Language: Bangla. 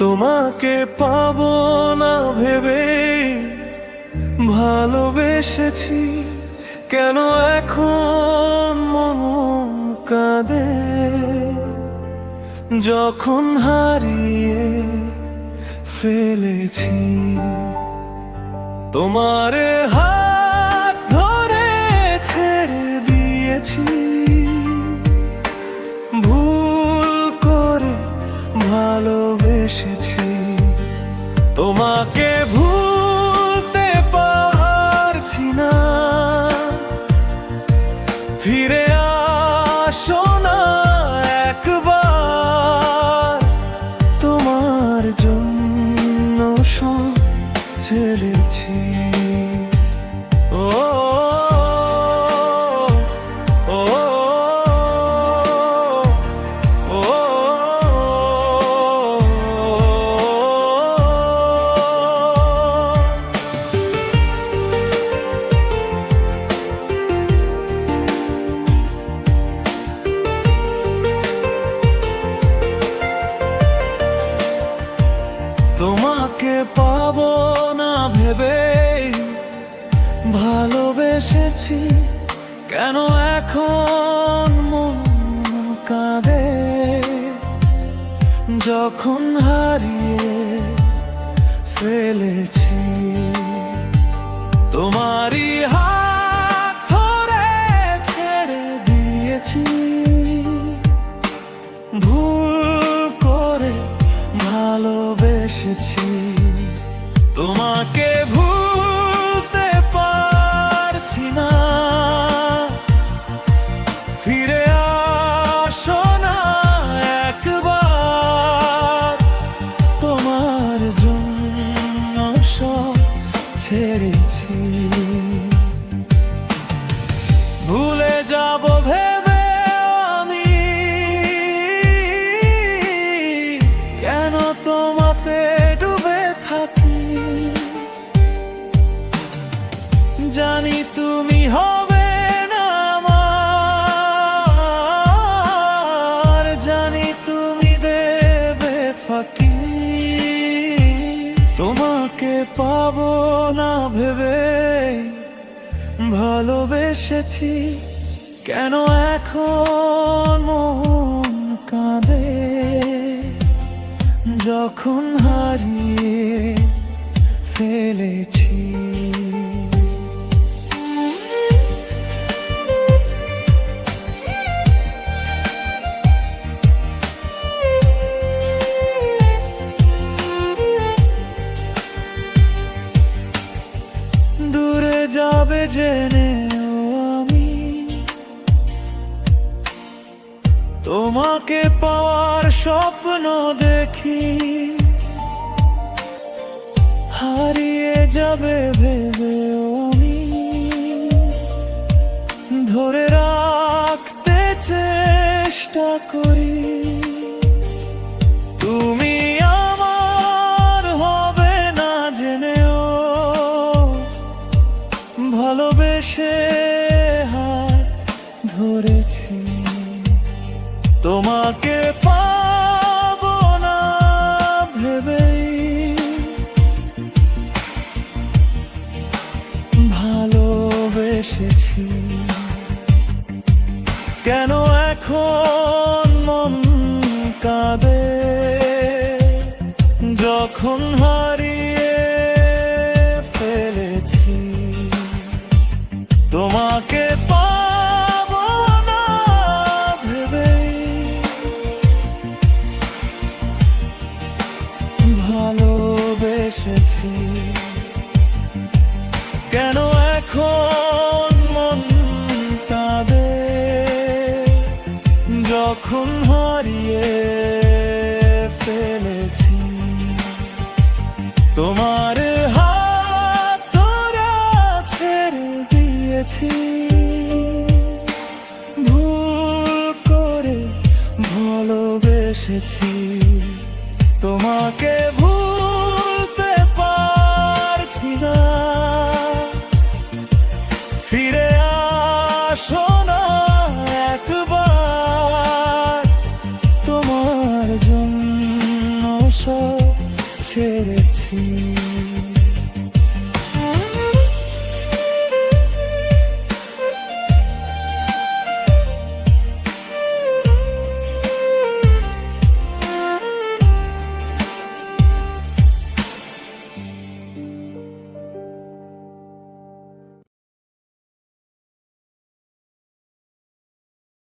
তোমাকে পাবো না ভেবে ভালোবেসেছি। কেন এখন মন কাঁদে? যখন হারিয়ে ফেলেছি। তোমার হাত ধরে ছেড়ে দিয়েছি। ভালোবেসেছি তোমাকে ভুলতে পারছি না। ফিরে আসো না একবার। তোমার জন্য সব ছেড়েছি ভালোবেসেছি কেন এখন মন কাঁদে? যখন হারিয়ে ফেলেছি তোমারই ভুলে যাব ভেবে পাবো না ভেবে ভালোবেসেছি। কেন এখন মন কাঁদে? যখন হারিয়ে ফেলেছি। তোমাকে পাওয়ার স্বপ্ন দেখি। হারিয়ে যাবে ভেবে আমি। ধরে রাখতে চেষ্টা করি। তুমি আমার হবে না জেনেও। ভালোবেসে হাত ধরেছি। তোমাকে পাবো না ভেবেই। ভালোবেসেছি। কেন এখন মন কাঁদে? যখন হারিয়ে আমার হাত তোরা ছেড়ে দিয়েছি। ভুল করে ভালোবেসেছি। তোমাকে ভুল